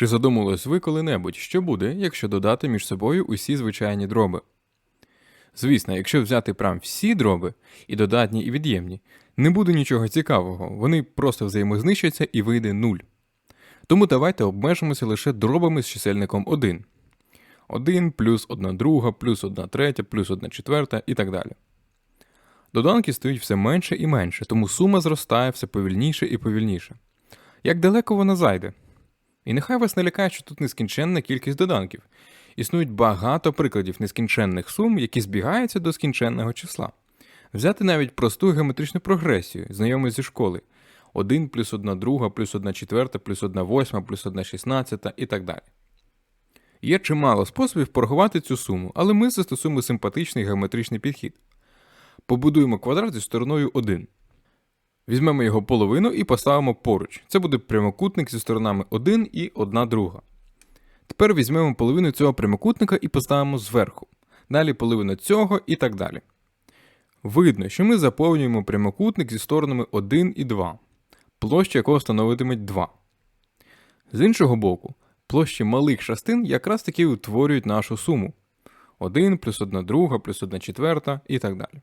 Чи задумувались ви коли-небудь, що буде, якщо додати між собою усі звичайні дроби? Звісно, якщо взяти прям всі дроби, і додатні, і від'ємні, не буде нічого цікавого, вони просто взаємознищаться і вийде 0. Тому давайте обмежимося лише дробами з чисельником 1. 1 плюс 1 друга, плюс 1 третя, плюс 1 четверта і так далі. Доданки стають все менше і менше, тому сума зростає все повільніше і повільніше. Як далеко вона зайде? І нехай вас не лякає, що тут нескінченна кількість доданків. Існують багато прикладів нескінченних сум, які збігаються до скінченного числа. Взяти навіть просту геометричну прогресію, знайому зі школи. 1 плюс 1 друга, плюс 1 четверта, плюс 1 восьма, плюс 1 шістнадцята і так далі. Є чимало способів порахувати цю суму, але ми застосуємо симпатичний геометричний підхід. Побудуємо квадрат зі стороною 1. Візьмемо його половину і поставимо поруч. Це буде прямокутник зі сторонами 1 і 1 друга. Тепер візьмемо половину цього прямокутника і поставимо зверху. Далі половину цього і так далі. Видно, що ми заповнюємо прямокутник зі сторонами 1 і 2, площа якого становитиме 2. З іншого боку, площі малих частин якраз таки утворюють нашу суму 1 плюс 1 друга, плюс 1 четверта і так далі.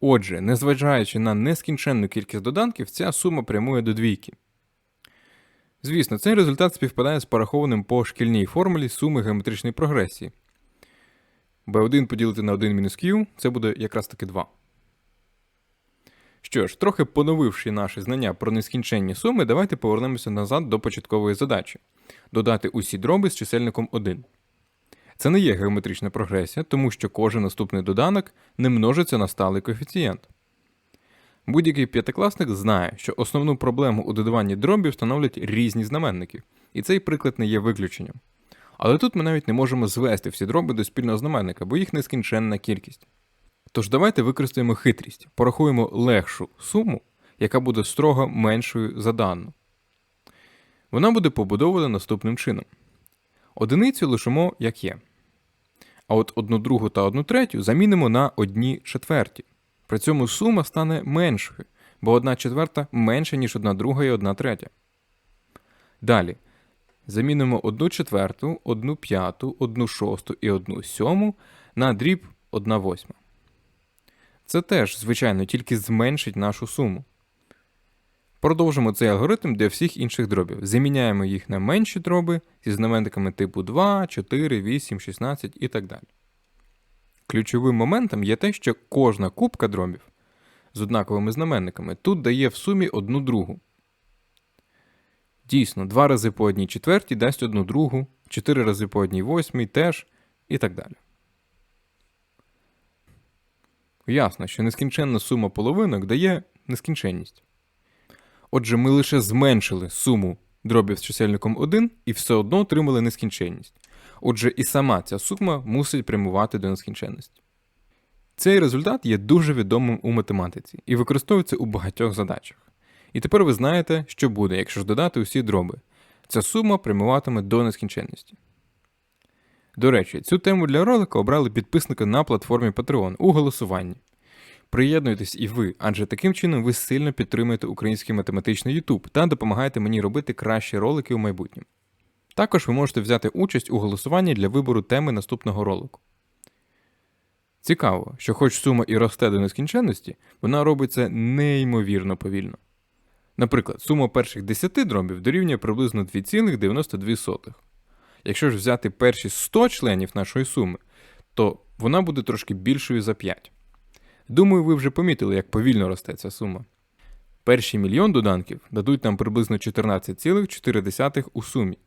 Отже, незважаючи на нескінченну кількість доданків, ця сума прямує до двійки. Звісно, цей результат співпадає з порахованим по шкільній формулі суми геометричної прогресії. b1 поділити на 1 мінус q це буде якраз таки 2. Що ж, трохи поновивши наші знання про нескінченні суми, давайте повернемося назад до початкової задачі додати усі дроби з чисельником 1. Це не є геометрична прогресія, тому що кожен наступний доданок не множиться на сталий коефіцієнт. Будь-який п'ятикласник знає, що основну проблему у додаванні дробів становлять різні знаменники, і цей приклад не є виключенням. Але тут ми навіть не можемо звести всі дроби до спільного знаменника, бо їх нескінченна кількість. Тож давайте використаємо хитрість, порахуємо легшу суму, яка буде строго меншою за дану. Вона буде побудована наступним чином. Одиницю лишимо як є. А от одну другу та одну третю замінимо на одні четверті. При цьому сума стане меншою, бо одна четверта менша, ніж одна друга і одна третя. Далі. Замінимо одну четверту, одну п'яту, одну шосту і одну сьому на дріб одна восьма. Це теж, звичайно, тільки зменшить нашу суму. Продовжимо цей алгоритм для всіх інших дробів. Заміняємо їх на менші дроби зі знаменниками типу 2, 4, 8, 16 і так далі. Ключовим моментом є те, що кожна кубка дробів з однаковими знаменниками тут дає в сумі одну другу. Дійсно, 2 рази по одній четвертій дасть одну другу, 4 рази по одній восьмій теж і так далі. Ясно, що нескінченна сума половинок дає нескінченність. Отже, ми лише зменшили суму дробів з чисельником 1 і все одно отримали нескінченність. Отже, і сама ця сума мусить прямувати до нескінченності. Цей результат є дуже відомим у математиці і використовується у багатьох задачах. І тепер ви знаєте, що буде, якщо ж додати усі дроби. Ця сума прямуватиме до нескінченності. До речі, цю тему для ролика обрали підписники на платформі Patreon у голосуванні. Приєднуйтесь і ви, адже таким чином ви сильно підтримуєте український математичний YouTube та допомагаєте мені робити кращі ролики у майбутньому. Також ви можете взяти участь у голосуванні для вибору теми наступного ролику. Цікаво, що хоч сума і росте до нескінченності, вона робиться неймовірно повільно. Наприклад, сума перших 10 дробів дорівнює приблизно 2,92. Якщо ж взяти перші 100 членів нашої суми, то вона буде трошки більшою за 5. Думаю, ви вже помітили, як повільно росте ця сума. Перші мільйон доданків дадуть нам приблизно 14,4 у сумі.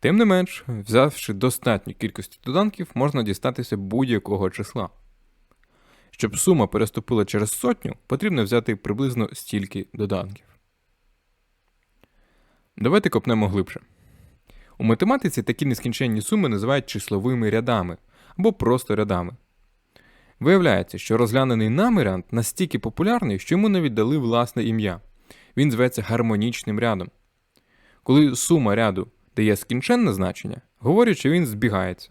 Тим не менш, взявши достатню кількість доданків, можна дістатися будь-якого числа. Щоб сума переступила через сотню, потрібно взяти приблизно стільки доданків. Давайте копнемо глибше. У математиці такі нескінченні суми називають числовими рядами або просто рядами. Виявляється, що розглянений нами ряд настільки популярний, що йому навіть дали власне ім'я. Він зветься гармонічним рядом. Коли сума ряду дає скінченне значення, говорять, що він збігається.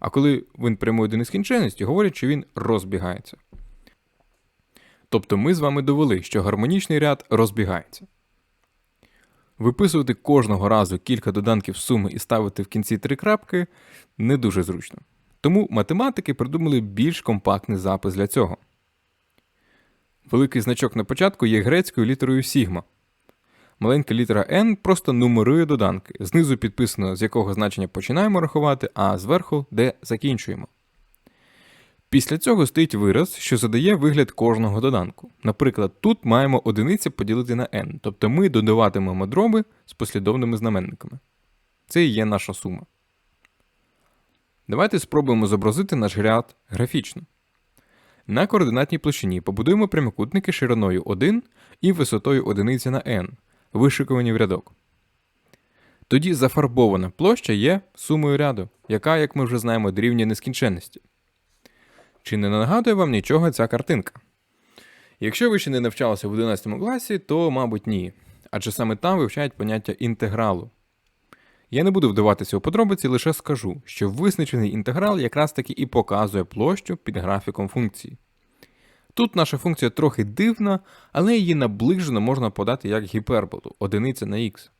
А коли він прямує до нескінченності, говорять, що він розбігається. Тобто ми з вами довели, що гармонічний ряд розбігається. Виписувати кожного разу кілька доданків суми і ставити в кінці три крапки не дуже зручно. Тому математики придумали більш компактний запис для цього. Великий значок на початку є грецькою літерою сігма. Маленька літера n просто нумерує доданки. Знизу підписано, з якого значення починаємо рахувати, а зверху де закінчуємо. Після цього стоїть вираз, що задає вигляд кожного доданку. Наприклад, тут маємо одиниця поділити на n, тобто ми додаватимемо дроби з послідовними знаменниками. Це і є наша сума. Давайте спробуємо зобразити наш ряд графічно. На координатній площині побудуємо прямокутники шириною 1 і висотою 1 на n, вишикувані в рядок. Тоді зафарбована площа є сумою ряду, яка, як ми вже знаємо, дорівнює нескінченності. Чи не нагадує вам нічого ця картинка? Якщо ви ще не навчалися в 11 класі, то, мабуть, ні. Адже саме там вивчають поняття інтегралу. Я не буду вдаватися у подробиці, лише скажу, що визначений інтеграл якраз таки і показує площу під графіком функції. Тут наша функція трохи дивна, але її наближено можна подати як гіперболу одиниця на х.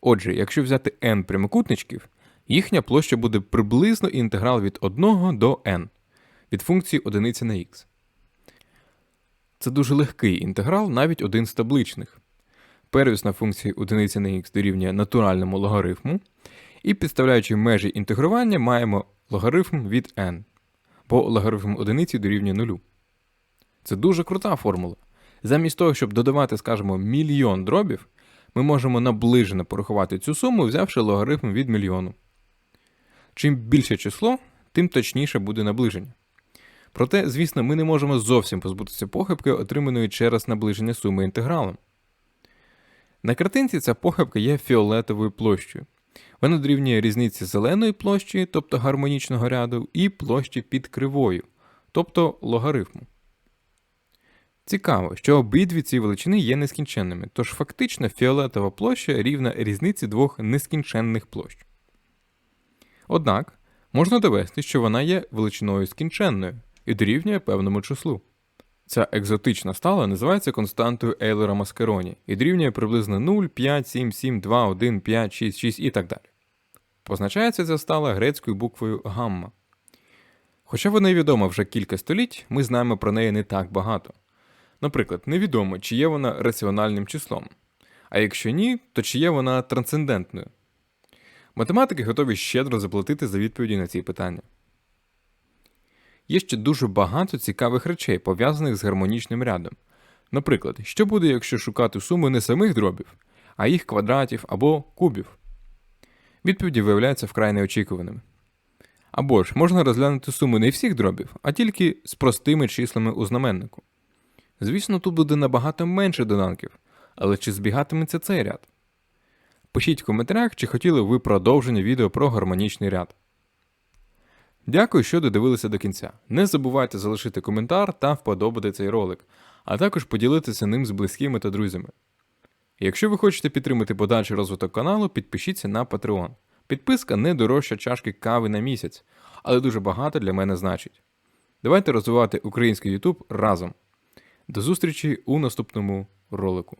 Отже, якщо взяти n прямокутничків, їхня площа буде приблизно інтеграл від 1 до n від функції одиниця на х. Це дуже легкий інтеграл, навіть один з табличних. Первісна функція одиниця на х дорівнює натуральному логарифму, і підставляючи межі інтегрування, маємо логарифм від n, бо логарифм одиниці дорівнює нулю. Це дуже крута формула. Замість того, щоб додавати, скажімо, мільйон дробів, ми можемо наближено порахувати цю суму, взявши логарифм від мільйону. Чим більше число, тим точніше буде наближення. Проте, звісно, ми не можемо зовсім позбутися похибки, отриманої через наближення суми інтегралом. На картинці ця похибка є фіолетовою площею. Вона дорівнює різниці зеленої площі, тобто гармонічного ряду, і площі під кривою, тобто логарифму. Цікаво, що обидві ці величини є нескінченними, тож фактично фіолетова площа рівна різниці двох нескінченних площ. Однак можна довести, що вона є величиною скінченною і дорівнює певному числу. Ця екзотична стала називається константою Ейлера Маскероні і дорівнює приблизно 0, 5, 7, 7, 2, 1, 5, 6, 6 і так далі. Позначається ця стала грецькою буквою гамма. Хоча вона й відома вже кілька століть, ми знаємо про неї не так багато. Наприклад, невідомо, чи є вона раціональним числом. А якщо ні, то чи є вона трансцендентною. Математики готові щедро заплатити за відповіді на ці питання. Є ще дуже багато цікавих речей, пов'язаних з гармонічним рядом. Наприклад, що буде, якщо шукати суми не самих дробів, а їх квадратів або кубів? Відповіді виявляються вкрай неочікуваними. Або ж можна розглянути суми не всіх дробів, а тільки з простими числами у знаменнику. Звісно, тут буде набагато менше доданків, але чи збігатиметься цей ряд? Пишіть в коментарях, чи хотіли ви продовження відео про гармонічний ряд. Дякую, що додивилися до кінця. Не забувайте залишити коментар та вподобати цей ролик, а також поділитися ним з близькими та друзями. Якщо ви хочете підтримати подальший розвиток каналу, підпишіться на Patreon. Підписка не дорожча чашки кави на місяць, але дуже багато для мене значить. Давайте розвивати український YouTube разом. До зустрічі у наступному ролику.